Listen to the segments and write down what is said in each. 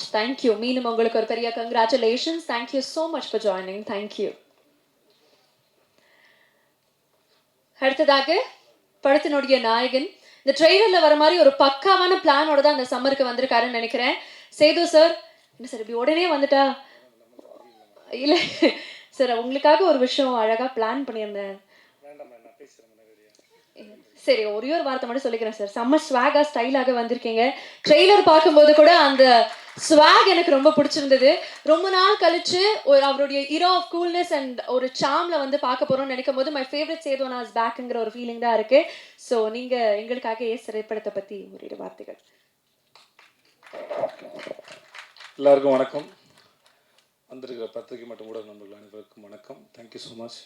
Much thank you மீண்டும் உங்களுக்கு ஒரு பெரிய congratulations thank you so much for joining thank you அடுத்ததாக படத்தினுடைய நாயகன். இந்த ட்ரெய்லர்ல வர மாதிரி ஒரு பக்காவான பிளானோட தான் அந்த சம்மருக்கு வந்திருக்காருன்னு நினைக்கிறேன். சேது சார் என்ன சார் இப்படி உடனே வந்துட்டா? இல்ல சார் உங்களுக்காக ஒரு விஷயம் அழகா பிளான் பண்ணியிருந்தேன். சரி ஒரே ஒரு வார்த்தை மட்டும் சொல்லிக்கிறேன் சார் செம்ம ஸ்வாகா ஸ்டைலாக வந்திருக்கீங்க. ட்ரெய்லர் பார்க்கும்போது கூட அந்த ஸ்வாக் எனக்கு ரொம்ப பிடிச்சிருந்தது. ரொம்ப நாள் கழிச்சு ஒரு அவருடைய ஹீரோ ஆஃப் கூல்னஸ் அண்ட் ஒரு சாம்ல வந்து பார்க்க போறோம்னு நினைக்கும் போது மை ஃபேவரட் சேதுவனா இஸ் பேக்குங்கிற ஒரு ஃபீலிங் தான் இருக்கு. ஸோ நீங்க எங்களுக்காக ஏ திரைப்படத்தை பத்தி உங்களுடைய வார்த்தைகள். எல்லாருக்கும் வணக்கம். வந்திருக்கிற பத்திரிகை மட்டும் கூட நம்மளுக்கு அனைவருக்கும் வணக்கம். தேங்க்யூ ஸோ மச்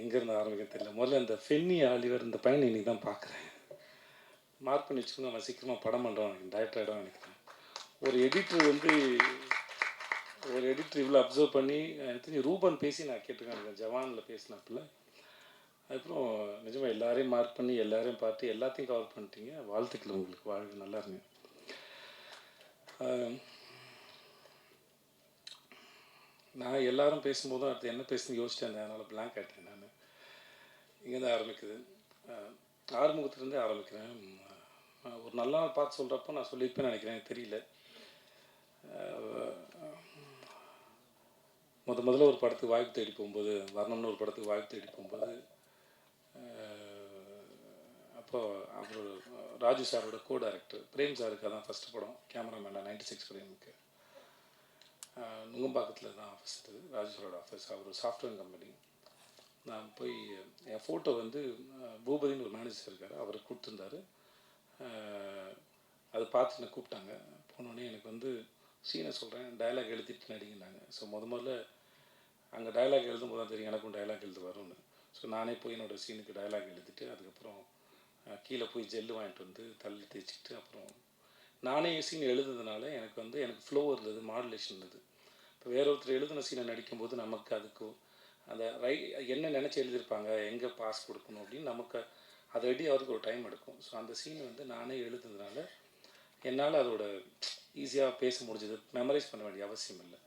எங்கேருந்து ஆரம்பிக்க தெரியல. முதல்ல இந்த ஃபென்னி ஆலிவர் இந்த பையனை இன்னைக்கு தான் பார்க்குறேன். மார்க் பண்ணி வச்சுக்கோங்க அவன் சீக்கிரமாக படம் பண்ணுறான் எனக்கு டைரக்டர் ஆகிடும் நினைக்கிறேன். ஒரு எடிட்டர் வந்து ஒரு எடிட்டர் இவ்வளோ அப்சர்வ் பண்ணி எனக்கு தெரிஞ்சு ரூபன் பேசி நான் கேட்டுருக்கேன். ஜவானில் பேசினப்பில். அதுக்கப்புறம் நிஜமாக எல்லாரையும் மார்க் பண்ணி எல்லாரையும் பார்த்து எல்லாத்தையும் கவர் பண்ணிட்டீங்க. வாழ்த்துக்கள் உங்களுக்கு. வாழ்க்கை நல்லா இருங்க. நான் எல்லாரும் பேசும்போதும் அடுத்து என்ன பேசுன்னு யோசிச்சேன். அதனால் பிளாங்க் ஆகிட்டேன் நான். இங்கேருந்து ஆரம்பிக்குது. ஆறுமுகத்துலேருந்தே ஆரம்பிக்கிறேன். ஒரு நல்ல நாள் பார்த்து சொல்கிறப்போ நான் சொல்லியிருப்பேன்னு நினைக்கிறேன் எனக்கு தெரியல. முத முதல்ல ஒரு படத்துக்கு வாய்ப்பு தேடி போகும்போது வரணும்னு ஒரு படத்துக்கு வாய்ப்பு தேடி போகும்போது அப்போ அவர் ராஜு சாரோட கோ டைரக்டர் பிரேம் சாருக்கு அதான் ஃபஸ்ட் படம் கேமராமேனாக நைன்டி சிக்ஸ் பிரேமுக்கு நுங்கம்பாக்கத்தில் தான் ஆஃபீஸ் இது ராஜு சாரோட ஆஃபீஸ் அவர் சாஃப்ட்வேர் கம்பெனி நான் போய் என் ஃபோட்டோ வந்து பூபதின்னு ஒரு மேனேஜர் இருக்கார் அவர் கொடுத்துருந்தாரு. அதை பார்த்து என்னை கூப்பிட்டாங்க. போனோடனே எனக்கு வந்து சீனை சொல்கிறேன் டயலாக் எழுதிட்டு நடிங்கன்னாங்க ஸோ முத முதல்ல அங்கே டயலாக் எழுதும் போது தான் தெரியும் எனக்கும் டயலாக் எழுது வரும்னு. ஸோ நானே போய் என்னோட சீனுக்கு டயலாக் எழுதிட்டு அதுக்கப்புறம் கீழே போய் ஜெல்லு வாங்கிட்டு வந்து தள்ளி தேய்ச்சிட்டு அப்புறம் நானே சீன் எழுதுனதுனால எனக்கு வந்து எனக்கு ஃப்ளோ இருந்தது மாடுலேஷன் இருந்தது. இப்போ வேற ஒருத்தர் எழுதின சீனை நடிக்கும்போது நமக்கு அதுக்கும் அந்த ரை என்ன நினச்சி எழுதியிருப்பாங்க எங்கே பாஸ் கொடுக்கணும் அப்படின்னு நமக்கு அதை ரெடி அவருக்கு ஒரு டைம் எடுக்கும். ஸோ அந்த சீன் வந்து நானே எழுதுனதுனால என்னால் அதோட ஈஸியாக பேச முடிஞ்சது. மெமரைஸ் பண்ண வேண்டிய அவசியம் இல்லை.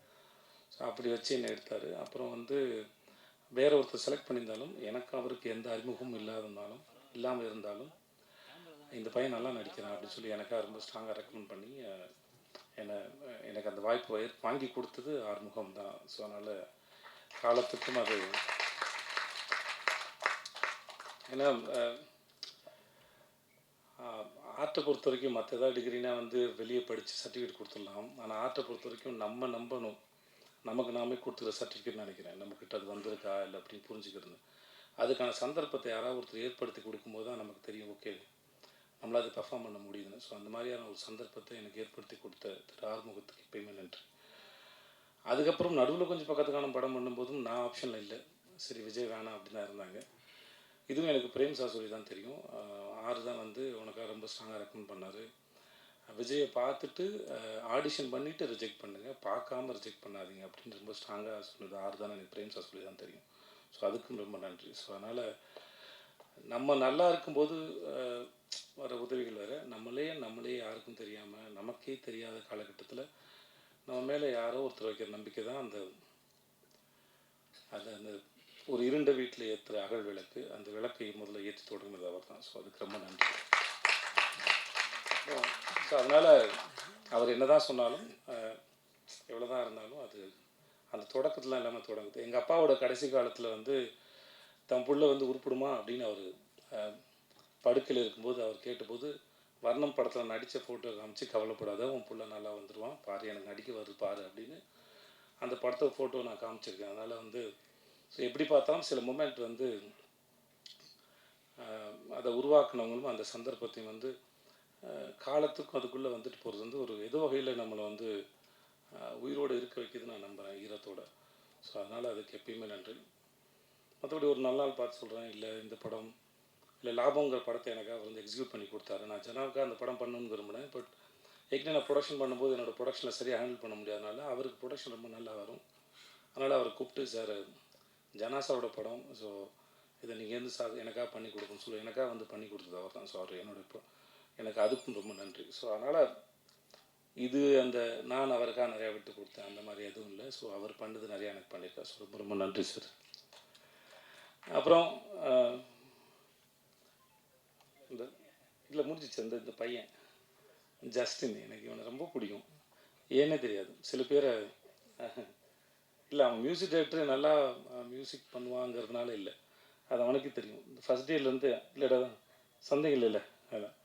ஸோ அப்படி வச்சு என்னை எடுத்தார். அப்புறம் வந்து வேற ஒருத்தர் செலக்ட் பண்ணியிருந்தாலும் எனக்கு அவருக்கு எந்த அறிமுகமும் இல்லாதிருந்தாலும் இல்லாமல் இருந்தாலும் இந்த பையன் நல்லா நடிக்கிறான் அப்படின்னு சொல்லி எனக்காக ரொம்ப ஸ்ட்ராங்காக ரெக்கமெண்ட் பண்ணி என்னை எனக்கு அந்த வாய்ப்பு வாங்கி கொடுத்தது ஆறுமுகம் தான் ஸோ அதனால் காலத்துக்கும் அது ஏன்னா ஆர்ட்டை பொறுத்த வரைக்கும் மற்ற ஏதாவது டிகிரினா வந்து வெளியே படித்து சர்டிஃபிகேட் கொடுத்துடலாம். ஆனால் ஆர்ட்டை பொறுத்த வரைக்கும் நம்ம நம்பணும். நமக்கு நாமே கொடுத்துக்கிற சர்டிஃபிகேட் நினைக்கிறேன். நம்மக்கிட்ட அது வந்திருக்கா இல்லை அப்படின்னு புரிஞ்சுக்கிறது. அதுக்கான சந்தர்ப்பத்தை யாராவது ஒருத்தர் ஏற்படுத்தி கொடுக்கும்போது தான் நமக்கு தெரியும் ஓகே நம்மளால் அது பெர்ஃபார்ம் பண்ண முடியுதுன்னு. ஸோ அந்த மாதிரியான ஒரு சந்தர்ப்பத்தை எனக்கு ஏற்படுத்தி கொடுத்த திரு ஆறுமுகத்துக்கு எப்பயுமே நன்றி. அதுக்கப்புறம் நடுவில் கொஞ்சம் பக்கத்துக்கான படம் பண்ணும்போதும் நான் ஆப்ஷனில் இல்லை. சரி விஜய் வேணாம் அப்படின்னு தான் இருந்தாங்க. இதுவும் எனக்கு பிரேம் சார் சொல்லி தான் தெரியும். ஆறு தான் வந்து உனக்காக ரொம்ப ஸ்ட்ராங்காக ரெக்கமெண்ட் பண்ணார். விஜயை பார்த்துட்டு ஆடிஷன் பண்ணிவிட்டு ரிஜெக்ட் பண்ணுங்கள் பார்க்காம ரிஜெக்ட் பண்ணாதீங்க அப்படின்னு ரொம்ப ஸ்ட்ராங்காக சொன்னது ஆறு தான் எனக்கு பிரேம் சார் சொல்லி தான் தெரியும். ஸோ அதுக்கும் ரொம்ப நன்றி. ஸோ அதனால் நம்ம நல்லா இருக்கும்போது வர உதவிகள் வேறு. நம்மளே நம்மளே யாருக்கும் தெரியாமல் நமக்கே தெரியாத காலகட்டத்தில் நம்ம மேலே யாரோ ஒருத்தர் வைக்கிற நம்பிக்கை தான் அந்த அது அந்த ஒரு இருண்ட வீட்டில் ஏற்றுற அகல் விளக்கு அந்த விளக்கை முதல்ல ஏற்றி தொடங்கினது அவர் தான் ஸோ அதுக்கு ரொம்ப நன்றி. ஸோ அதனால் அவர் என்ன தான் சொன்னாலும் எவ்வளோ தான் இருந்தாலும் அது அந்த தொடக்கத்தெலாம் இல்லாமல் தொடங்குது. எங்கள் அப்பாவோட கடைசி காலத்தில் வந்து தன் புள்ள வந்து உருப்பிடுமா அப்படின்னு அவர் படுக்கையில் இருக்கும்போது அவர் கேட்டபோது வர்ணம் படத்தில் நடித்த ஃபோட்டோ காமிச்சு கவலைப்படாத உன் புள்ள நல்லா வந்துடுவான் பாரு எனக்கு நடிக்க வருது பாரு அப்படின்னு அந்த படத்தை ஃபோட்டோ நான் காமிச்சிருக்கேன். அதனால் வந்து ஸோ எப்படி பார்த்தாலும் சில மூமெண்ட் வந்து அதை உருவாக்குனவங்களும் அந்த சந்தர்ப்பத்தையும் வந்து காலத்துக்கும் அதுக்குள்ளே வந்துட்டு போகிறது வந்து ஒரு எது வகையில் நம்மளை வந்து உயிரோடு இருக்க வைக்குது நான் நம்புகிறேன் ஈரத்தோட. ஸோ அதனால் அதுக்கு எப்பயுமே நன்றி. மற்றபடி ஒரு நல்ல நாள் பார்த்து சொல்கிறேன் இல்லை இந்த படம் இல்லை லாபங்கிற படத்தை எனக்கு அவர் வந்து எக்ஸிக்யூட் பண்ணி கொடுத்தாரு. நான் ஜனாவுக்காக அந்த படம் பண்ணணும்னு விரும்பினேன் பட் ஏற்கனவே நான் ப்ரொடக்ஷன் பண்ணும்போது என்னோடய ப்ரொடக்ஷனில் சரியாக ஹேண்டில் பண்ண முடியாதனால அவருக்கு ப்ரொடக்ஷன் ரொம்ப நல்லா வரும். அதனால் அவரை கூப்பிட்டு சார் ஜனாசாவோட படம் ஸோ இதை நீங்கள் இருந்து சார் எனக்காக பண்ணி கொடுக்கணும்னு சொல்லி. எனக்காக வந்து பண்ணி கொடுத்தது அவர் தான். ஸோ அவர் என்னோட இப்போ எனக்கு அதுக்கும் ரொம்ப நன்றி. ஸோ அதனால் இது அந்த நான் அவருக்காக நிறையா விட்டு கொடுத்தேன். அந்த மாதிரி எதுவும் இல்லை. ஸோ அவர் பண்ணது நிறையா எனக்கு பண்ணியிருக்கார். ஸோ ரொம்ப ரொம்ப நன்றி சார். அப்புறம் இந்த இதில் முடிஞ்சிச்சு இந்த இந்த பையன். ஜஸ்டின் எனக்கு இவனை ரொம்ப பிடிக்கும். ஏன்னே தெரியாது. சில பேரை இல்லை அவன் மியூசிக் டைரக்டர் நல்லா மியூசிக் பண்ணுவாங்கிறதுனால இல்லை. அது அவனுக்கு தெரியும். ஃபஸ்ட் டேலேருந்து இல்லைடா சந்தேகம் இல்லைல்ல அதான்.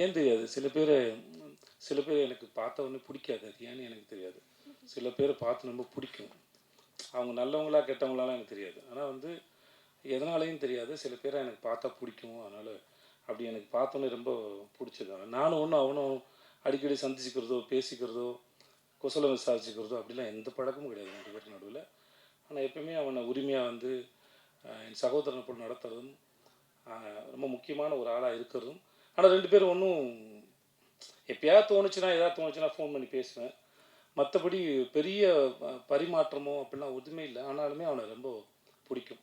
ஏன் தெரியாது? சில பேர் சில பேர் எனக்கு பார்த்த உடனே பிடிக்காது. அது ஏன்னு எனக்கு தெரியாது. சில பேரை பார்த்து ரொம்ப பிடிக்கும். அவங்க நல்லவங்களா கெட்டவங்களாலாம் எனக்கு தெரியாது. ஆனால் வந்து எதனாலையும் தெரியாது. சில பேரை எனக்கு பார்த்தா பிடிக்கும் அதனால் அப்படி எனக்கு பார்த்தோன்னே ரொம்ப பிடிச்சிருக்காங்க நானும் ஒன்றும் அவனும் அடிக்கடி சந்திச்சுக்கிறதோ பேசிக்கிறதோ குசலம் விசாரிச்சுக்கிறதோ அப்படிலாம் எந்த பழக்கமும் கிடையாது ரெண்டு பேருக்கு நடுவில். ஆனால் எப்பயுமே அவனை உரிமையாக வந்து என் சகோதரனை போல் நடத்துறதும் ரொம்ப முக்கியமான ஒரு ஆளாக இருக்கிறதும் ஆனால் ரெண்டு பேரும் ஒன்றும் எப்பயாவது தோணுச்சுன்னா ஏதாவது தோணுச்சுன்னா ஃபோன் பண்ணி பேசுவேன். மற்றபடி பெரிய பரிமாற்றமோ அப்படிலாம் ஒன்றுமே இல்லை. ஆனாலுமே அவனை ரொம்ப பிடிக்கும்.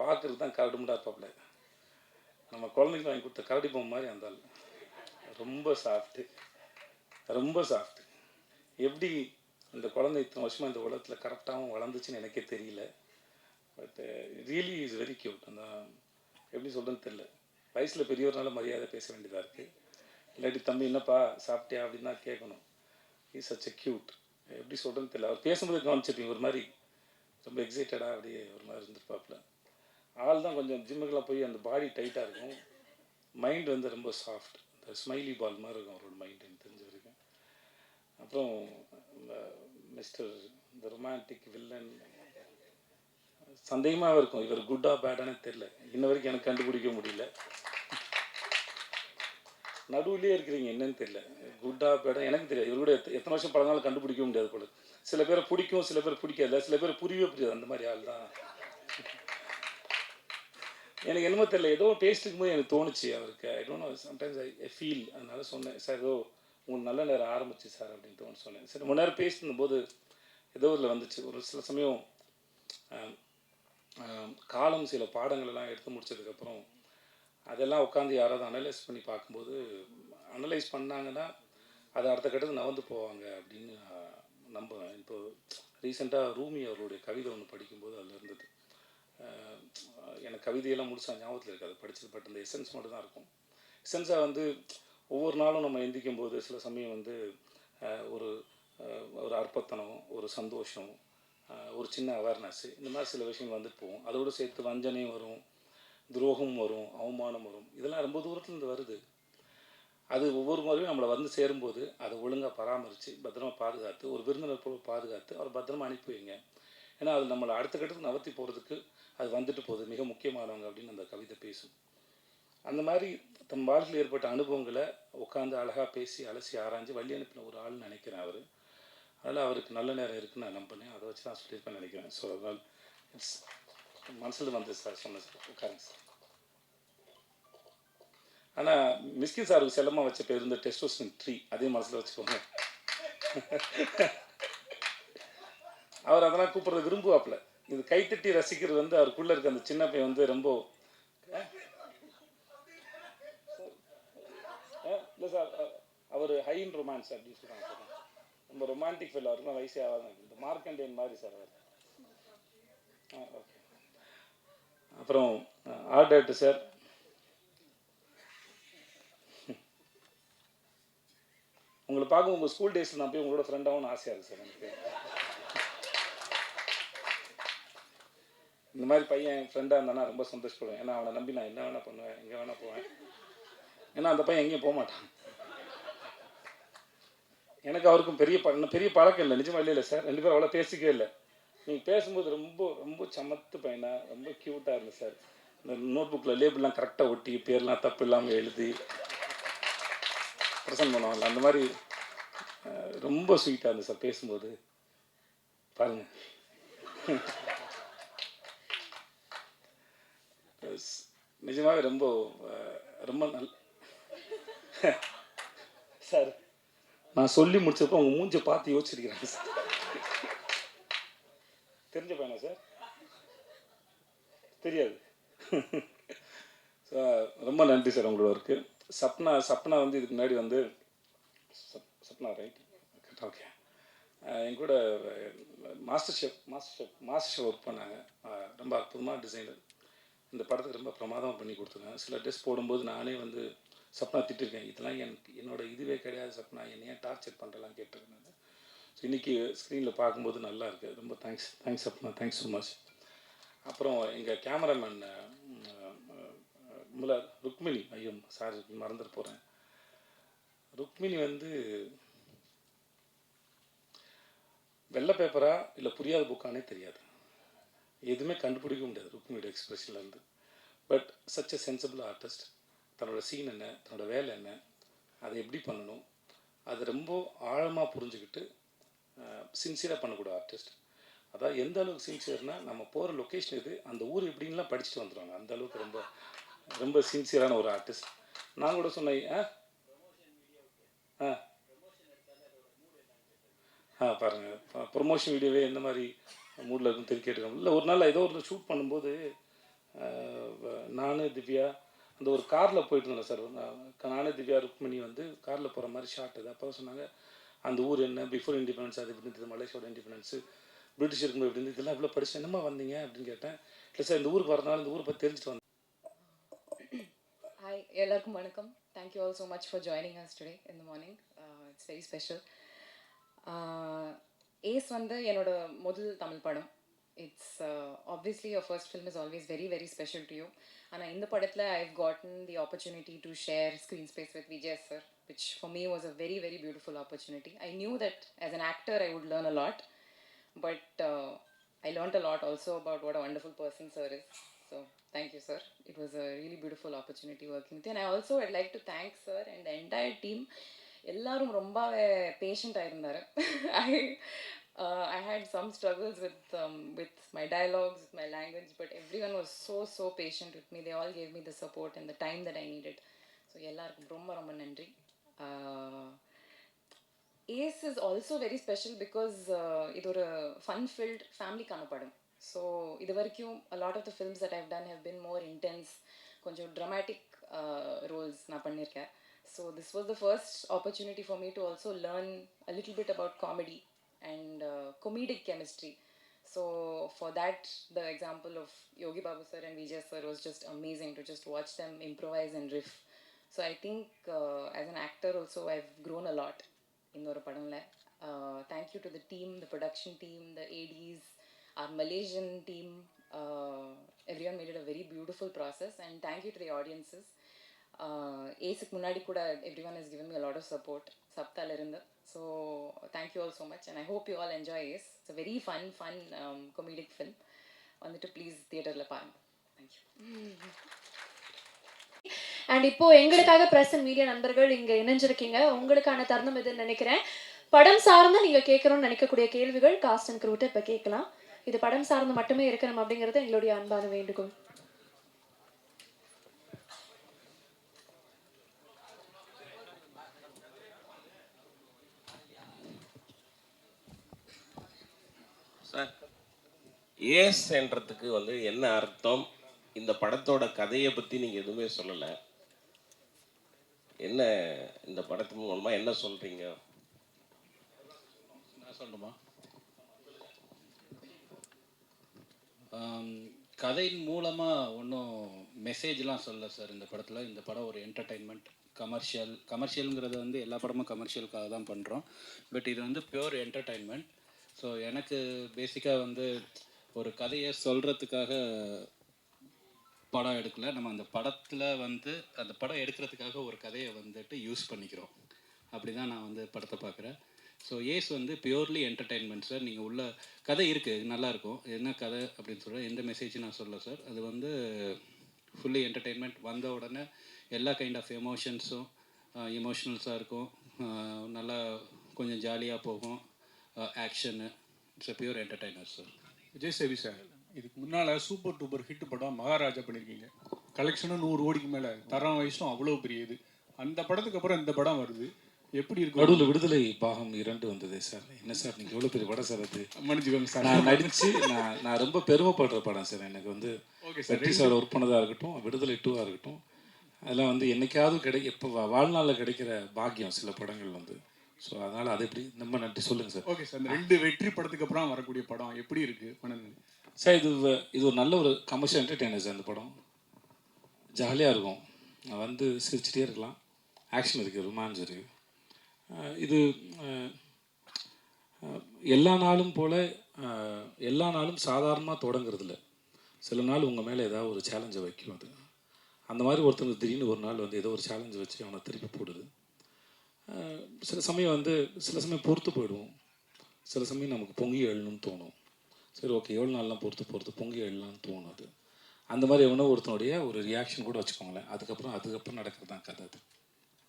பார்க்குறது தான் கரடு முண்டா இருப்பாப்புல நம்ம குழந்தைக்கு வாங்கி கொடுத்த கரடி பொம்மை மாதிரி அந்த ஆள். ரொம்ப சாஃப்ட்டு ரொம்ப சாஃப்ட்டு எப்படி இந்த குழந்தை இத்தனை வருஷமாக இந்த உலகத்தில் கரெக்டாகவும் வளர்ந்துச்சுன்னு எனக்கே தெரியல. But really is very cute அந்த எப்படி சொல்கிறேன்னு தெரில வயசில் பெரியவர்னால மரியாதை பேச வேண்டியதாக இருக்குது இல்லாட்டி தம்பி என்னப்பா சாப்பிட்டியா? அப்படின்னு தான் கேட்கணும். இஸ் சச் எ க்யூட் எப்படி சொல்கிறேன்னு தெரியல. அவர் பேசும்போது கவனிச்சிருப்பீங்க ஒரு மாதிரி ரொம்ப எக்ஸைட்டடாக அப்படியே ஒரு மாதிரி இருந்திருப்பாப்புல. ஆள் தான் கொஞ்சம் ஜிம்முக்கெல்லாம் போய் அந்த பாடி டைட்டாக இருக்கும். மைண்ட் வந்து ரொம்ப சாஃப்ட் இந்த ஸ்மைலி பால் மாதிரி இருக்கும் அவரோட மைண்ட் எனக்கு தெரிஞ்ச வரைக்கும். அப்புறம் மிஸ்டர் இந்த ரொமான்டிக் வில்லன் சந்தேகமாக இருக்கும். இவர் குட்டா பேடானே தெரில இன்ன வரைக்கும் எனக்கு கண்டுபிடிக்க முடியல. நடுவுலேயே இருக்கிறீங்க என்னன்னு தெரியல. குட்டா பேடா எனக்கு தெரியாது. இவரோட எத்தனை வருஷம் பழங்காலம் கண்டுபிடிக்க முடியாது போல சில பேரை பிடிக்கும் சில பேர் பிடிக்காது. சில பேர் புரியவே புரியாது. அந்த மாதிரி ஆள் தான். எனக்கு என்னமோ தெரியல. ஏதோ டேஸ்ட்டுக்கு போது எனக்கு தோணுச்சு அவருக்கு. I don't know sometimes I feel அதனால சொன்னேன் சார் ஏதோ உங்களுக்கு நல்ல நேரம் ஆரம்பிச்சு சார் அப்படின்னு தோணு சொன்னேன். சரி ரொம்ப நேரம் பேசின போது ஏதோ இதில் வந்துச்சு. ஒரு சில சமயம் காலம் சில பாடங்கள்லாம் எடுத்து முடிச்சதுக்கப்புறம் அதெல்லாம் உட்காந்து யாராவது அனலைஸ் பண்ணி பார்க்கும்போது அனலைஸ் பண்ணாங்கன்னா அது அடுத்த கட்டத்துக்கு நகர்ந்து போவாங்க அப்படின்னு நம்புவேன் இப்போ ரீசெண்டாக ரூமி அவருடைய கவிதை ஒன்று படிக்கும்போது அதில் இருந்தது. எனக்கு கவிதையெல்லாம் முடிச்சா ஞாபகத்தில் இருக்காது. படிச்சது பட் அந்த எசன்ஸ் மட்டும் தான் இருக்கும் எசன்ஸாக வந்து ஒவ்வொரு நாளும் நம்ம எந்திக்கும் போது சில சமயம் வந்து ஒரு ஒரு அற்பத்தனம் ஒரு சந்தோஷம் ஒரு சின்ன அவேர்னஸ் இந்த மாதிரி சில விஷயங்கள் வந்துட்டு போவோம் அதோடு சேர்த்து வஞ்சனையும் வரும் துரோகம் வரும் அவமானம் வரும். இதெல்லாம் ரொம்ப தூரத்துலேருந்து வருது. அது ஒவ்வொரு முறையும் நம்மளை வந்து சேரும்போது அதை ஒழுங்காக பராமரித்து பத்திரமா பாதுகாத்து ஒரு விருந்தினர் போல பாதுகாத்து அவரை பத்திரமா அனுப்பி வைங்க. ஏன்னா அது நம்மளை அடுத்த கட்டத்துக்கு நவர்த்தி போகிறதுக்கு அது வந்துட்டு போகுது. மிக முக்கியமானவங்க அப்படின்னு அந்த கவிதை பேசும். அந்த மாதிரி தம் வாழ்க்கையில் ஏற்பட்ட அனுபவங்களை உட்காந்து அழகாக பேசி அலசி ஆராய்ஞ்சு வழி அனுப்பின ஒரு ஆள்னு நினைக்கிறேன் அவர். அதனால் அவருக்கு நல்ல நேரம் இருக்குன்னு நான் நம்பினேன் அதை வச்சு நான் சொல்லியிருப்பேன் நினைக்கிறேன். ஸோ அதனால் இட்ஸ் மனசில் வந்து சார் சொன்னேன் சார். உட்காருங்க சார். ஆனால் மிஸ்கின் சாருக்கு செல்லமாக வச்ச பேர் இந்த டெஸ்டோஸ்டின் ட்ரீ அதே மனசில் வச்சுக்கோங்க. அவர் அதெல்லாம் கூப்பிட்றது விரும்புவாப்புல. இது கைத்தட்டி ரசிக்கிறது வந்து அவருக்குள்ளே இருக்க அந்த சின்ன பையன் வந்து ரொம்ப இல்லை சார் அவர் ஹைன் ரொமான்ஸ் அப்படின்னு சொல்லுவாங்க சார். ரொம்ப ரொமான்டிக் ஃபீல் அவருக்குலாம் வயசே ஆகாது. இந்த மார்க்கண்டேன் மாதிரி சார் அவர். ஆ ஓகே. அப்புறம் ஆர்டர்ட்டு சார். உங்களை பார்க்கும் உங்கள் ஸ்கூல் டேஸில் நான் போய் உங்களோட ஃப்ரெண்டாகவும் ஆசையாக இருக்குது சார் எனக்கு. இந்த மாதிரி பையன் என் ஃப்ரெண்டாக இருந்தானா ரொம்ப சந்தோஷப்படுவேன். ஏன்னா அவனை நம்பி நான் என்ன வேணால் பண்ணுவேன் எங்கே வேணால் போவேன். ஏன்னா அந்த பையன் எங்கேயும் போக மாட்டான். எனக்கு அவருக்கும் பெரிய ப பெரிய பழக்கம் இல்லை. நிஜமா இல்லை இல்லை சார்? ரெண்டு பேரும் அவ்வளோ பேசிக்கவே இல்லை. நீங்கள் பேசும்போது ரொம்ப ரொம்ப சமத்து பையனா ரொம்ப க்யூட்டாக இருந்தது சார். இந்த நோட் புக்கில் லேபிள்லாம் கரெக்டாக ஒட்டி பேர்லாம் தப்பு இல்லாமல் எழுதி ப்ரெசன்ட் பண்ணுவாங்கல்ல அந்த மாதிரி ரொம்ப ஸ்வீட்டாக இருந்தது சார் பேசும்போது பாருங்க. நிஜமாகவே ரொம்ப ரொம்ப நல் சார் நான் சொல்லி முடிச்சப்போ உங்கள் மூஞ்சை பார்த்து யோசிச்சிருக்கிறேன் சார் தெரிஞ்ச பையனா சார் தெரியாது. ரொம்ப நன்றி சார் உங்களோட இருக்குது சப்னா சப்னா வந்து இதுக்கு முன்னாடி வந்து சப் சப்னா ரைட் ஓகே என் கூட master chef master chef master chef work பண்ணாங்க. ரொம்ப அற்புதமாக டிசைனர் இந்த படத்துக்கு ரொம்ப பிரமாதமாக பண்ணி கொடுத்துருக்காங்க. சில ட்ரெஸ் போடும்போது நானே வந்து சப்னா திட்டிருக்கேன். இதெல்லாம் எனக்கு என்னோட இதுவே கிடையாது சப்னா. என்னையே ஏன் டார்ச்சர் பண்ணுறலாம் கேட்டிருக்கேன் ஸோ இன்றைக்கி ஸ்க்ரீனில் பார்க்கும்போது நல்லா இருக்குது ரொம்ப thanks thanks Sapna. Thanks so much அப்புறம் எங்கள் கேமராமேன் முல ருக்மிணி ஐயோ சார் மறந்துட்டு போகிறேன் ருக்மிணி வந்து வெள்ளை பேப்பரா இல்லை புரியாத புக்கானே தெரியாது. எதுவுமே கண்டுபிடிக்க முடியாது ருக்மிணியோட எக்ஸ்பிரஷன்லேருந்து but such a sensible artist தன்னோட சீன் என்ன தன்னோட வேலை என்ன அதை எப்படி பண்ணணும் அது ரொம்ப ஆழமாக புரிஞ்சுக்கிட்டு சின்சியராக பண்ணக்கூடிய ஆர்டிஸ்ட் அதாவது எந்த அளவுக்கு சின்சியர்னா நம்ம போகிற லொக்கேஷன் இது அந்த ஊர் எப்படின்லாம் படிச்சுட்டு வந்துடுவாங்க அந்த அளவுக்கு ரொம்ப ரொம்ப சின்சியரான ஒரு ஆர்டிஸ்ட் நான் கூட சொன்னேன் ஆ? ஆ. ஆ பாருங்கள் ப்ரொமோஷன் வீடியோவே எந்த மாதிரி மூடில் இருக்கும் திருக்கி கேட்டுக்கோங்க இல்லை ஒரு நாள் ஏதோ ஒரு ஷூட் பண்ணும்போது நான் திவ்யா அந்த ஒரு காரில் போயிட்டு இருந்தேன் சார் நானே திவ்யா ருக்மணி வந்து காரில் போகிற மாதிரி ஷார்ட் அது அப்போ சொன்னாங்க அந்த ஊர் என்ன? பிஃபோர் இண்டிபெண்டன்ஸ் அது எப்படி இருந்தது மலேசியோட இண்டிபெண்டன்ஸு பிரிட்டிஷ் இருக்கும்போது எப்படி இருந்தது இதெல்லாம் இவ்வளோ படிச்சு என்னம்மா வந்தீங்க? அப்படின்னு கேட்டேன். இல்லை சார் இந்த ஊருக்கு வரதுனால இந்த ஊரை பற்றி தெரிஞ்சுட்டு வந்தேன். ஹாய் எல்லாருக்கும் வணக்கம் thank you all so much for joining us today in the morning it's very special Ace வந்து என்னோட முதல் தமிழ் படம். It's obviously your first film is always very very special to you ஆனால் இந்த படத்தில் I gotten the opportunity to share screen space with Vijay sir which for me was a very very beautiful opportunity I knew that as an actor I would learn a lot but uh, I learned a lot also about what a wonderful person sir is. So thank you, sir. It was a really beautiful opportunity working with you. And I also would like to thank sir and the entire team. எல்லாரும் ரொம்பவே பேஷண்ட்டாக இருந்தார் I I had some struggles with with my dialogues with my language but every one was so so patient with me they all gave me the support and the time that I needed so எல்லாருக்கும் ரொம்ப ரொம்ப நன்றி Uh, Ace is also very special because இது ஒரு fun filled ஃபேமிலிக்கான படம் so இது வரைக்கும் lot of the films that I've done have been more intense கொஞ்சம் ட்ரமாட்டிக் ரோல்ஸ் நான் பண்ணியிருக்கேன் so this was the first opportunity for me to also learn a little bit about comedy and comedic chemistry. So for that, the example of Yogi Babu sir and Vijay sir was just amazing to just watch them improvise and riff. So I think uh, as an actor also I've grown a lot in ஒரு படம்ல uh, thank you to the team, the production team, the ADs, our Malaysian team. Uh, everyone made it a very beautiful process. And thank you to the audiences. Uh, ஏசுக்கு முன்னாடி கூட every one is given me lot of support சப்தால இருந்து. So thank you all so much and I hope you all enjoy is it's very fun fun comedic film வந்துட்டு please தியேட்டரில் பாருங்க. Thank you and இப்போ எங்களுக்காக press and media நண்பர்கள் இங்க இணைஞ்சிருக்கீங்க. உங்களுக்கான தருணம் எதுன்னு நினைக்கிறேன். படம் சார்ந்து நீங்க கேட்கணும்னு நினைக்கக்கூடிய கேள்விகள் காஸ்ட் அண்ட் க்ரூட்டை இப்போ கேட்கலாம். இது படம் சார்ந்து மட்டுமே இருக்கணும் அப்படிங்கிறது எங்களுடைய அன்பான வேண்டுகோள். சார் ஏஸ்ன்றதுக்கு வந்து என்ன அர்த்தம்? இந்த படத்தோட கதையை பற்றி நீங்கள் எதுவுமே சொல்லலை. என்ன இந்த படத்து மூலமாக என்ன சொல்கிறீங்க நான் சொல்லணுமா கதையின் மூலமாக ஒன்றும் மெசேஜ்லாம் சொல்ல சார் இந்த படத்தில் இந்த படம் ஒரு என்டர்டைன்மெண்ட் கமர்ஷியல் கமர்ஷியலுங்கிறது வந்து எல்லா படமும் கமர்ஷியலுக்காக தான் பண்ணுறோம் பட் இது வந்து பியூர் என்டர்டைன்மெண்ட் ஸோ எனக்கு பேசிக்காக வந்து ஒரு கதையை சொல்கிறதுக்காக படம் எடுக்கல. நம்ம அந்த படத்தில் வந்து அந்த படம் எடுக்கிறதுக்காக ஒரு கதையை வந்துட்டு யூஸ் பண்ணிக்கிறோம். அப்படி தான் நான் வந்து படத்தை பார்க்குறேன். ஸோ ஏஸ் வந்து பியூர்லி என்டர்டைன்மெண்ட் சார் நீங்கள் உள்ள கதை இருக்குது நல்லாயிருக்கும் என்ன கதை அப்படின்னு சொல்கிறேன் எந்த மெசேஜ் நான் சொல்ல சார் அது வந்து ஃபுல்லி என்டர்டெயின்மெண்ட் வந்த உடனே எல்லா கைண்ட் ஆஃப் எமோஷன்ஸும் எமோஷ்னல்ஸாக இருக்கும். நல்லா கொஞ்சம் ஜாலியாக போகும். Action it's a pure entertainer sir Vijay சேவி sir இதுக்கு முன்னால் சூப்பர் டூப்பர் ஹிட் படம் மகாராஜா பண்ணியிருக்கீங்க கலெக்ஷனும் நூறு கோடிக்கு மேலே. தரம் வயசும் அவ்வளோ பெரிய இது அந்த படத்துக்கு அப்புறம் இந்த படம் வருது. எப்படி இருக்கும்? நடுவில் விடுதலை பாகம் இரண்டு வந்தது சார். என்ன சார் நீங்கள் எவ்வளோ பெரிய படம் சார் அது? மன்னிச்சுக்கோங்க சார். நான் நடித்து நான் நான் ரொம்ப பெருமைப்படுற படம் சார். எனக்கு வந்து ஓகே சார் ஒர்க் பண்ணதாக இருக்கட்டும் விடுதலை டூவாக இருக்கட்டும் அதெல்லாம் வந்து என்னைக்காவது கிடை இப்போ வாழ்நாளில் கிடைக்கிற பாக்கியம் சில படங்கள் வந்து. ஸோ அதனால் அது எப்படி ரொம்ப நன்றி சொல்லுங்கள் சார். ஓகே சார் ரெண்டு வெற்றி படத்துக்கு அப்புறம் வரக்கூடிய படம் எப்படி இருக்கு? மனநிலை சார் இது இது ஒரு நல்ல ஒரு கமர்ஷியல் என்டர்டெய்னர் சார் இந்த படம். ஜாலியாக இருக்கும். வந்து சிரிச்சிட்டே இருக்கலாம். ஆக்ஷன் இருக்குது ரொமான்ஸ் இருக்குது இது எல்லா நாளும் போல் எல்லா நாளும் சாதாரணமாக தொடங்குறதில்ல. சில நாள் உங்கள் மேலே ஏதாவது ஒரு சேலஞ்சை வைக்கும் அது. அந்த மாதிரி ஒருத்தனுக்கு திடீர்னு ஒரு நாள் வந்து ஏதோ ஒரு சேலஞ்சை வச்சு அவனை திருப்பி போடுது. சில சமயம் வந்து சில சமயம் பொறுத்து போயிடுவோம். சில சமயம் நமக்கு பொங்கி எழுணும்னு தோணும். சரி ஓகே எவ்வளோ நாள்லாம் பொறுத்து பொறுத்து பொங்கி எழலாம்னு தோணும் அது. அந்த மாதிரி எவனோ ஒருத்தனுடைய ஒரு ரியாக்ஷன் கூட வச்சுக்கோங்களேன். அதுக்கப்புறம் அதுக்கப்புறம் நடக்கிறது தான் கதை அது.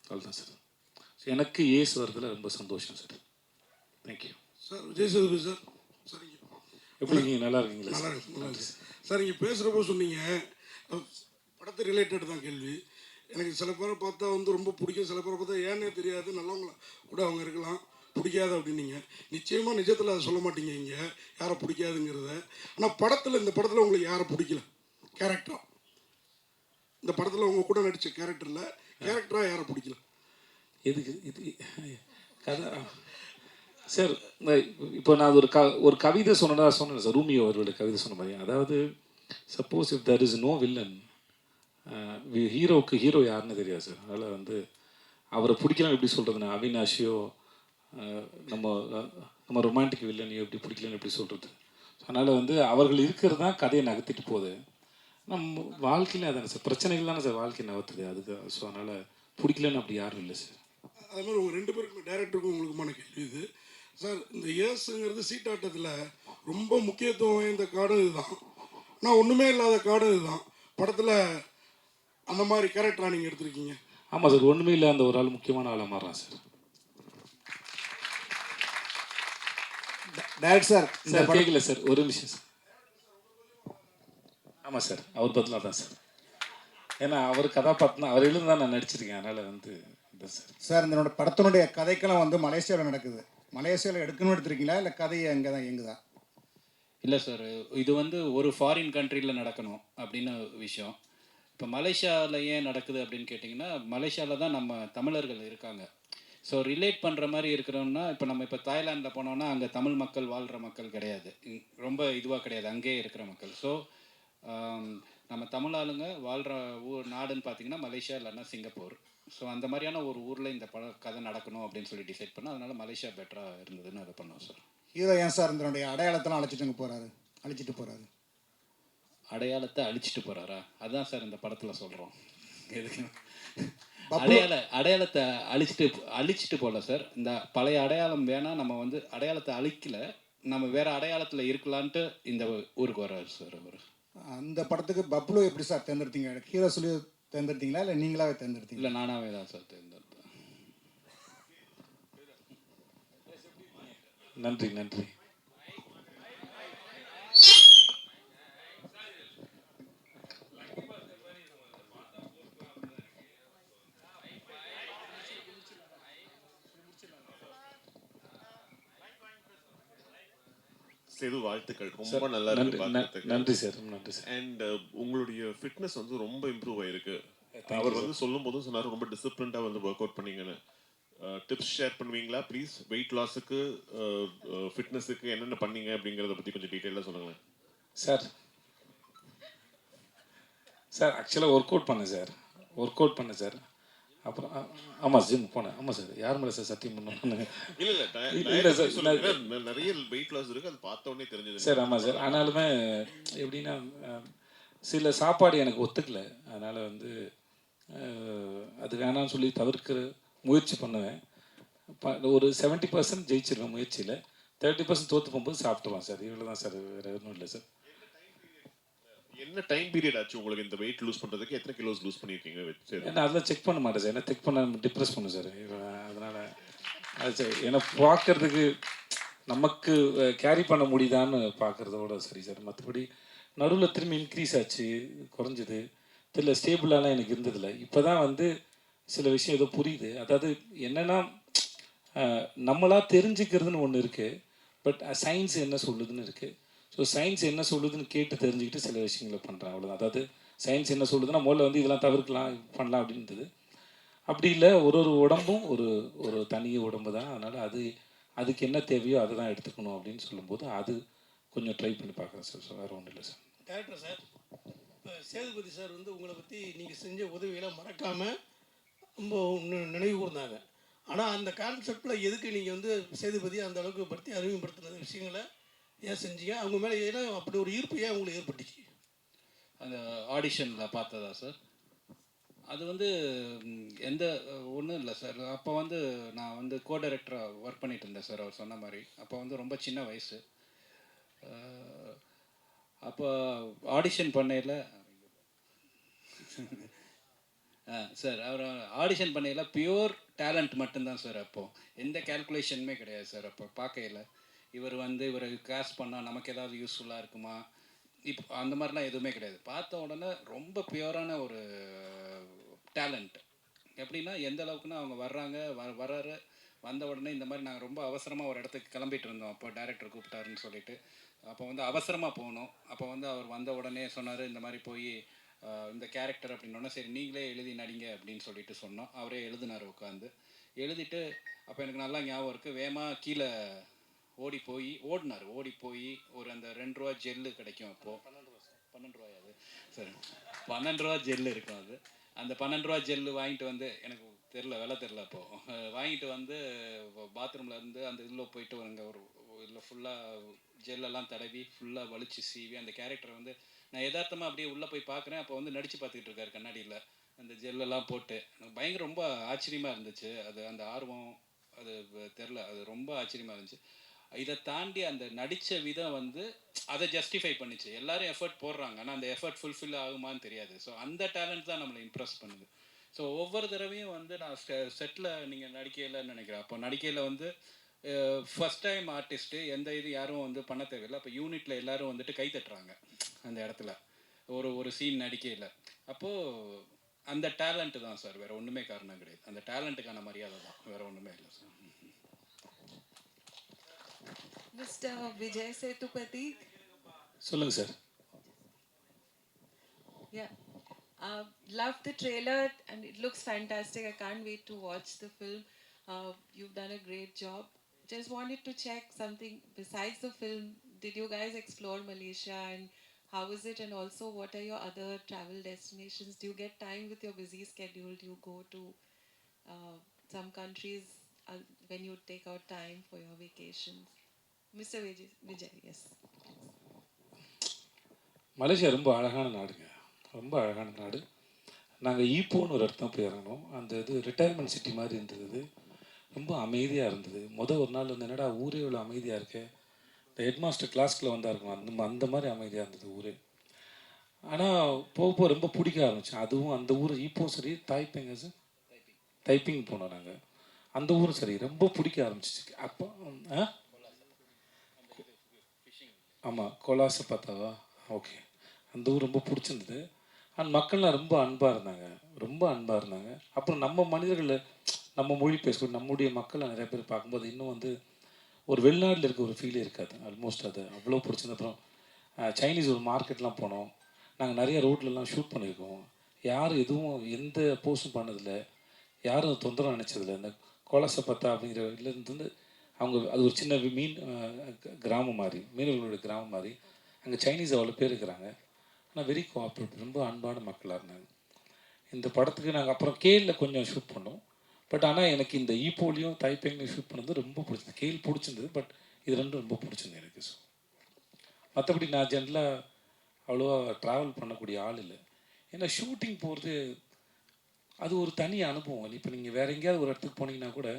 அவ்வளோதான் சார். எனக்கு ஏசு வரதுல ரொம்ப சந்தோஷம் sir thank you sir Vijay Sethupathi sir சரிங்க. எப்படி இருக்கீங்க? நல்லா இருக்கீங்களா நல்லா இருக்கு நல்லா இருக்கு சார் நீங்கள் பேசுகிறப்போ சொன்னீங்க படத்தை ரிலேட்டட் தான் கேள்வி. எனக்கு சில பேரை பார்த்தா வந்து ரொம்ப பிடிக்கும் சில பேரை பார்த்தா ஏன்னே தெரியாது. நல்லவங்கள கூட அவங்க இருக்கலாம். பிடிக்காது அப்படின்னீங்க. நிச்சயமாக நிஜத்தில் அதை சொல்ல மாட்டீங்க இங்கே. யாரை பிடிக்காதுங்கிறத. ஆனால் படத்தில் இந்த படத்தில் உங்களுக்கு யாரை பிடிக்கல? கேரக்டரா இந்த படத்தில் உங்க கூட நடித்த கேரக்டரில் கேரக்டராக யாரை பிடிக்கல? எதுக்கு? இது கதை. சார் இப்போ நான் ஒரு க ஒரு கவிதை சொன்னேன்னா சொன்னேன் சார் ரூமியோ அவர்களோட கவிதை சொன்ன மாதிரி. அதாவது suppose if there is no villain ஹீரோவுக்கு ஹீரோ யாருன்னு தெரியாது சார். அதனால் வந்து அவரை பிடிக்கலாம் எப்படி சொல்கிறதுனா அவினாஷியோ நம்ம நம்ம ரொமான்டிக் வில்லனையோ எப்படி பிடிக்கலன்னு எப்படி சொல்கிறது அதனால் வந்து அவர்கள் இருக்கிறது தான் கதையை நகர்த்திட்டு போகுது. நம்ம வாழ்க்கையில் அதானே சார் பிரச்சனைகள் தானே சார் வாழ்க்கையை நகர்த்துது. அதுக்கு ஸோ அதனால் பிடிக்கலன்னு அப்படி யாரும் இல்லை சார். அதே மாதிரி உங்கள் ரெண்டு பேருக்குமே டேரக்டருக்கும் உங்களுக்குமான கேள்வி இது. சார் இந்த ஏசுங்கிறது சீட்டாட்டத்தில் ரொம்ப முக்கியத்துவம் வாய்ந்த காடும் இதுதான். ஆனால் ஒன்றுமே இல்லாத காடும் இதுதான். படத்தில் அந்த மாதிரி கேரக்டராக நீங்கள் எடுத்திருக்கீங்க. ஆமாம் சார் ஒன்றுமே இல்லை அந்த ஒரு ஆள் முக்கியமான ஆளாக மாறுறான் சார். டைரக்ட் சார் இந்த சார் கேட்கல சார் ஒரு நிமிஷம் சார். ஆமாம் சார் அவர் பதிலாக தான் சார். ஏன்னா அவர் கதாபாத்திரம் அவர் எழுந்து தான் நான் நடிச்சிருக்கேன் அதனால் வந்து சார் சார் இந்த படத்தினுடைய கதைக்கெல்லாம் வந்து மலேசியாவில் நடக்குது. மலேசியாவில் எடுக்கணும்னு எடுத்துருக்கீங்களா? இல்லை கதையை அங்கே தான் எங்குதா இல்லை சார் இது வந்து ஒரு ஃபாரின் கண்ட்ரியில் நடக்கணும் அப்படின்னு விஷயம். இப்போ மலேசியாவில் ஏன் நடக்குது அப்படின்னு கேட்டிங்கன்னா மலேசியாவில் தான் நம்ம தமிழர்கள் இருக்காங்க. ஸோ ரிலேட் பண்ணுற மாதிரி இருக்கிறோம்னா இப்போ நம்ம இப்போ தாய்லாந்தில் போனோம்னா அங்கே தமிழ் மக்கள் வாழ்கிற மக்கள் கிடையாது. ரொம்ப இதுவாக கிடையாது. அங்கேயே இருக்கிற மக்கள். ஸோ நம்ம தமிழ் ஆளுங்க வாழ்கிற ஊர் நாடுன்னு பார்த்தீங்கன்னா மலேசியா இல்லைன்னா சிங்கப்பூர். ஸோ அந்த மாதிரியான ஒரு ஊரில் இந்த பட கதை நடக்கணும் அப்படின்னு சொல்லி டிசைட் பண்ணோம் அதனால மலேசியா பெட்டராக இருந்ததுன்னு அதை பண்ணோம் சார் ஹீரோ ஏன் சார் இதனுடைய அடையாளத்தெல்லாம் அழைச்சிட்டு போகிறாரு அழைச்சிட்டு போகிறாரு அடையாளத்தை அழிச்சிட்டு போறாரா? அதான் சார் இந்த படத்துல சொல்றோம். எதுக்கு? அடையாள அடையாளத்தை அழிச்சிட்டு அழிச்சிட்டு போகல சார் இந்த பழைய அடையாளம் வேணா நம்ம வந்து அடையாளத்தை அழிக்கல நம்ம வேற அடையாளத்துல இருக்கலான்ட்டு இந்த ஊருக்கு வர்றாரு சார் அவர். அந்த படத்துக்கு பப்ளு எப்படி சார் தேர்ந்தெடுத்தீங்க? ஹீரோ சொல்லி தேர்ந்தெடுத்தீங்களா? இல்லை நீங்களாவே தேர்ந்தெடுத்தீங்களா? இல்லை நானாவே தான் சார் தேர்ந்தெடுத்தேன். நன்றி நன்றி. சேது வாழ்த்துக்கள். ரொம்ப நல்லா இருக்கு நன்றி சார் நன்றி சார். அண்ட் உங்களுடைய ஃபிட்னஸ் வந்து ரொம்ப இம்ப்ரூவ் ஆயிருக்கு. அவர் வந்து சொல்லும் போதும் சொன்னாரு ரொம்ப டிசிப்ளின்டா வந்து ஒர்க் அவுட் பண்ணீங்கன்னு. டிப்ஸ் ஷேர் பண்ணுவீங்களா? ப்ளீஸ் வெயிட் லாஸுக்கு ஃபிட்னஸுக்கு என்னென்ன பண்ணீங்க அப்படிங்கறத பத்தி கொஞ்சம் டீட்டெயிலாக சொல்லுங்களேன். சார் சார் ஆக்சுவலாக ஒர்க் அவுட் பண்ணேன் சார். ஒர்க் அவுட் பண்ணேன் சார். அப்புறம் ஆ- ஆமாம் ஜிம் போனேன். ஆமாம் சார். யார் மேலே சார் சத்தியம் பண்ணணும் இல்ல இல்ல இல்ல, சார், நிறைய வெயிட் லாஸ் இருக்கு. அது பார்த்த உடனே தெரிஞ்சது சார் ஆமாம் சார். ஆனாலுமே எப்படின்னா சில சாப்பாடு எனக்கு ஒத்துக்கல. அதனால் வந்து அது வேணாம்னு சொல்லி தவிர்க்கிற முயற்சி பண்ணுவேன். ஒரு செவன்ட்டி பர்சன்ட் ஜெயிச்சிருவேன் முயற்சியில். தேர்ட்டி பர்சன்ட் தோற்று போகும்போது சாப்பிட்டுருவேன் சார். இவ்வளோ தான் சார் வேறு ஒன்றும் இல்லை சார். என்ன டைம் பீரியட் ஆச்சு உங்களுக்கு இந்த வெயிட் லூஸ் பண்ணுறதுக்கு எத்தனை கிலோஸ் லூஸ் பண்ணியிருக்கீங்க வச்சு ஏன்னா அதெல்லாம் செக் பண்ண மாட்டேன் சார். ஏன்னா செக் பண்ண டிப்ரெஸ் பண்ணும் சார். அதனால் அது சரி. ஏன்னா பார்க்கறதுக்கு நமக்கு கேரி பண்ண முடியுதான்னு பார்க்குறதோட சரி சார். மற்றபடி நடுவில் திரும்பி இன்க்ரீஸ் ஆச்சு குறைஞ்சது. தெரியல ஸ்டேபிளாலாம் எனக்கு இருந்ததில்ல. இப்போ தான் வந்து சில விஷயம் ஏதோ புரியுது. அதாவது என்னென்னா நம்மளாக தெரிஞ்சுக்கிறதுன்னு ஒன்று இருக்குது பட் சயின்ஸ் என்ன சொல்லுதுன்னு இருக்குது ஸோ சயின்ஸ் என்ன சொல்லுதுன்னு கேட்டு தெரிஞ்சுக்கிட்டு சில விஷயங்களை பண்ணுறேன் அவ்வளோதான் அதாவது சயின்ஸ் என்ன சொல்லுதுன்னா முதல்ல வந்து இதெல்லாம் தவிர்க்கலாம் பண்ணலாம் அப்படின்றது. அப்படி இல்லை ஒரு ஒரு உடம்பும் ஒரு ஒரு தனி உடம்பு தான். அதனால் அது அதுக்கு என்ன தேவையோ அதை தான் எடுத்துக்கணும் அப்படின்னு சொல்லும்போது அது கொஞ்சம் ட்ரை பண்ணி பார்க்குறேன் சார் வேறு ஒன்றும் இல்லை சார் டேரக்டர் சார் இப்போ சேதுபதி சார் வந்து உங்களை பற்றி நீங்கள் செஞ்ச உதவிகளை மறக்காமல் ரொம்ப நினைவு கூர்ந்தாங்க. ஆனால் அந்த கான்செப்டில் எதுக்கு நீங்கள் வந்து சேதுபதி அந்த அளவுக்கு படுத்தி அறிமுகப்படுத்தின விஷயங்களை ஏன் செஞ்சீங்க? அவங்க மேலே ஏன்னா அப்படி ஒரு ஈர்ப்பு ஏன் உங்களுக்கு ஏற்பட்டுச்சு அந்த ஆடிஷனில் பார்த்ததா சார் அது வந்து எந்த ஒன்றும் இல்லை சார் அப்போ வந்து நான் வந்து கோ டைரக்டராக ஒர்க் பண்ணிட்டு இருந்தேன் சார் அவர் சொன்ன மாதிரி. அப்போ வந்து ரொம்ப சின்ன வயசு. அப்போ ஆடிஷன் பண்ணையில் ஆ சார் அவர் ஆடிஷன் பண்ணையில் பியூர் டேலண்ட் மட்டும்தான் சார் அப்போது எந்த கேல்குலேஷனுமே கிடையாது சார் அப்போ. பார்க்கையில். இவர் வந்து இவரை காஸ்ட் பண்ணால் நமக்கு ஏதாவது யூஸ்ஃபுல்லாக இருக்குமா? இப்போ அந்த மாதிரிலாம் எதுவுமே கிடையாது. பார்த்த உடனே ரொம்ப பியூரான ஒரு டேலண்ட் எப்படின்னா எந்த அளவுக்குன்னா அவங்க வர்றாங்க வ வர்றாரு வந்த உடனே இந்த மாதிரி நாங்கள் ரொம்ப அவசரமாக ஒரு இடத்துக்கு கிளம்பிட்டு இருந்தோம். அப்போ டேரக்டர் கூப்பிட்டாருன்னு சொல்லிட்டு. அப்போ வந்து அவசரமாக போகணும். அப்போ வந்து அவர் வந்த உடனே சொன்னார் இந்த மாதிரி போய் இந்த கேரக்டர் அப்படின்னோடனே சரி நீங்களே எழுதி நடிங்க அப்படின்னு சொல்லிட்டு சொன்னோம். அவரே எழுதினார் உட்காந்து எழுதிட்டு அப்போ எனக்கு நல்லா ஞாபகம் இருக்குது வேகமாக கீழே ஓடி போய் ஓடினார். ஓடி போய் ஒரு அந்த ரெண்டு ரூபா ஜெல்லு கிடைக்கும் அப்போது பன்னெண்டு ரூபாயா அது? சரி. பன்னெண்டு ரூபா ஜெல்லு இருக்கும் அது. அந்த பன்னெண்டு ரூபா ஜெல்லு வாங்கிட்டு வந்து எனக்கு தெரில விலை தெரில அப்போ. வாங்கிட்டு வந்து பாத்ரூமில் இருந்து அந்த இதில் போயிட்டு அங்கே ஒரு இதில் ஃபுல்லாக ஜெல்லெல்லாம் தடவி ஃபுல்லாக வலிச்சு சீவி அந்த கேரக்டரை வந்து நான் யதார்த்தமாக அப்படியே உள்ளே போய் பார்க்குறேன். அப்போ வந்து நடிச்சு பார்த்துக்கிட்டு இருக்காரு கண்ணாடியில். அந்த ஜெல்லெல்லாம் போட்டு எனக்கு பயங்கர ரொம்ப ஆச்சரியமாக இருந்துச்சு. அது அந்த ஆர்வம் அது தெரில அது ரொம்ப ஆச்சரியமாக இருந்துச்சு. இதை தாண்டி அந்த நடித்த விதம் வந்து அதை ஜஸ்டிஃபை பண்ணிச்சு. எல்லாரும் எஃபர்ட் போடுறாங்க. ஆனால் அந்த எஃபர்ட் ஃபுல்ஃபில் ஆகுமான்னு தெரியாது. ஸோ அந்த டேலண்ட் தான் நம்மளை இம்ப்ரெஸ் பண்ணுது. ஸோ ஒவ்வொரு தடவையும் வந்து நான் செட்டில் நீங்கள் நடிக்கையிலன்னு நினைக்கிறேன். அப்போ நடிக்கையில் வந்து ஃபஸ்ட் டைம் ஆர்டிஸ்ட்டு எந்த இது யாரும் வந்து பண்ண தேவையில்லை. அப்போ யூனிட்டில் எல்லாரும் வந்துட்டு கை தட்டுறாங்க அந்த இடத்துல. ஒரு ஒரு சீன் நடிக்கையில். அப்போது அந்த டேலண்ட்டு தான் சார். வேறு ஒன்றுமே காரணம் கிடையாது. அந்த டேலண்ட்டுக்கான மரியாதை தான். வேறு ஒன்றுமே இல்லை சார். Mr. Vijay Sethupathi. சொல்லுங்கள் sir Yeah. Uh, love the trailer and it looks fantastic. I can't wait to watch the film. Uh, you've done a great job. Just wanted to check something besides the film. Did you guys explore Malaysia and how is it? And also, what are your other travel destinations? Do you get time with your busy schedule? Do you go to uh, some countries uh, when you take out time for your vacations? Mr. Vijay, Vijay yes. Malaysia ரொம்ப அழகான நாடுங்க. ரொம்ப அழகான நாடு. நாங்கள் ஈப்போன்னு ஒரு இடத்துல போய் இறங்கினோம். அந்த இது ரிட்டையர்மெண்ட் சிட்டி மாதிரி இருந்தது. ரொம்ப அமைதியாக இருந்தது. மொதல் ஒரு நாள் வந்து என்னடா ஊரே இவ்வளோ அமைதியாக இருக்கு. இந்த ஹெட் மாஸ்டர் கிளாஸ்க்குள்ள வந்தா இருக்கும் அந்த அந்த மாதிரி அமைதியாக இருந்தது ஊரே. ஆனால் போக போக ரொம்ப பிடிக்க ஆரம்பிச்சேன் அதுவும் அந்த ஊர் ஈப்போவும் சரி சார் டைப்பிங் போனோம் நாங்கள் அந்த ஊரும் சரி ரொம்ப பிடிக்க ஆரம்பிச்சிச்சு. அப்போ ஆ? ஆமாம் கோலாச பார்த்தாவா? ஓகே. அந்த ஊர் ரொம்ப பிடிச்சிருந்தது. அண்ட் மக்கள்லாம் ரொம்ப அன்பாக இருந்தாங்க. ரொம்ப அன்பாக இருந்தாங்க. அப்புறம் நம்ம மனிதர்கள் நம்ம மொழி பேசக்கூடிய நம்முடைய மக்களை நிறைய பேர் பார்க்கும்போது இன்னும் வந்து ஒரு வெளிநாட்டில் இருக்க ஒரு ஃபீலே இருக்காது. ஆல்மோஸ்ட் அது அவ்வளோ பிடிச்சது அப்புறம் சைனீஸ் ஒரு மார்க்கெட்லாம் போனோம். நாங்கள் நிறைய ரோட்லலாம் ஷூட் பண்ணியிருக்கோம். யாரும் எதுவும் எந்த போஸ்டும் பண்ணதில்லை. யாரும் தொந்தரவு நினச்சதில்லை. இந்த கோலாச பார்த்தா அப்படிங்கிற இதுலேருந்து வந்து அவங்க அது ஒரு சின்ன மீன் கிராமம் மாதிரி மீனவர்களோட கிராமம் மாதிரி. அங்கே சைனீஸ் அவ்வளோ பேர் இருக்கிறாங்க. ஆனால் வெரி கோஆப்ரேட் ரொம்ப அன்பான மக்களாக இருந்தாங்க. இந்த படத்துக்கு நாங்கள் அப்புறம் கேலில் கொஞ்சம் ஷூட் பண்ணோம். பட் ஆனால் எனக்கு இந்த ஈப்போலியும் தைப்பேங்லையும் ஷூட் பண்ணது ரொம்ப பிடிச்சது கேல் பிடிச்சிருந்தது பட் இது ரெண்டும் ரொம்ப பிடிச்சிருந்தது எனக்கு. ஸோ மற்றபடி நான் ஜென்ரலாக அவ்வளோவா ட்ராவல் பண்ணக்கூடிய ஆள் இல்லை. ஏன்னா ஷூட்டிங் போகிறது அது ஒரு தனி அனுபவம். இப்போ நீங்கள் வேற எங்கேயாவது ஒரு இடத்துக்கு போனீங்கன்னா கூட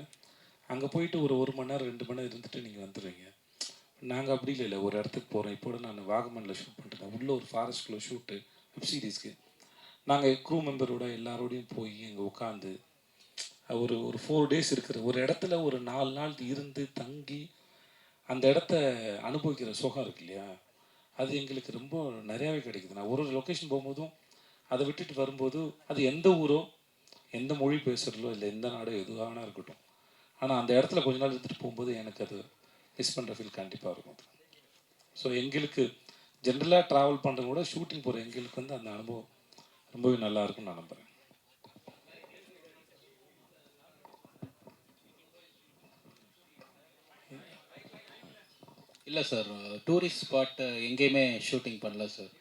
அங்கே போயிட்டு ஒரு ஒரு மணி நேரம் ரெண்டு மணி நேரம் இருந்துட்டு நீங்கள் வந்துடுவீங்க நாங்கள் அப்படி இல்லை ஒரு இடத்துக்கு போகிறோம் இப்போ நான் வாகமனில் ஷூட் பண்ணிட்டேன் உள்ளே ஒரு ஃபாரஸ்ட்குள்ளே ஷூட்டு வெப் சீரீஸ்க்கு நாங்கள் க்ரூ மெம்பரோட எல்லாரோடையும் போய் அங்கே உட்காந்து ஒரு ஒரு ஃபோர் டேஸ் இருக்கிற ஒரு இடத்துல ஒரு நாலு நாள் இருந்து தங்கி அந்த இடத்த அனுபவிக்கிற சுகம் இருக்கு இல்லையா? அது எங்களுக்கு ரொம்ப நிறையாவே கிடைக்குது. நான் ஒரு ஒரு லொக்கேஷன் போகும்போதும் அதை விட்டுட்டு வரும்போது அது எந்த ஊரோ எந்த மொழி பேசுகிறதோ இல்லை எந்த நாடோ எதுவாகனா இருக்கட்டும். ஆனால் அந்த இடத்துல கொஞ்ச நாள் இருந்துட்டு போகும்போது எனக்கு அது மிஸ் பண்ணுற ஃபீல் கண்டிப்பாக இருக்கும். ஸோ எங்களுக்கு ஜென்ரலாக ட்ராவல் பண்ணுறது கூட ஷூட்டிங் போகிற எங்களுக்கு வந்து அந்த அனுபவம் ரொம்பவே நல்லா இருக்கும்னு நான் நம்புகிறேன் இல்லை சார் டூரிஸ்ட் ஸ்பாட்டு எங்கேயுமே ஷூட்டிங் பண்ணல சார்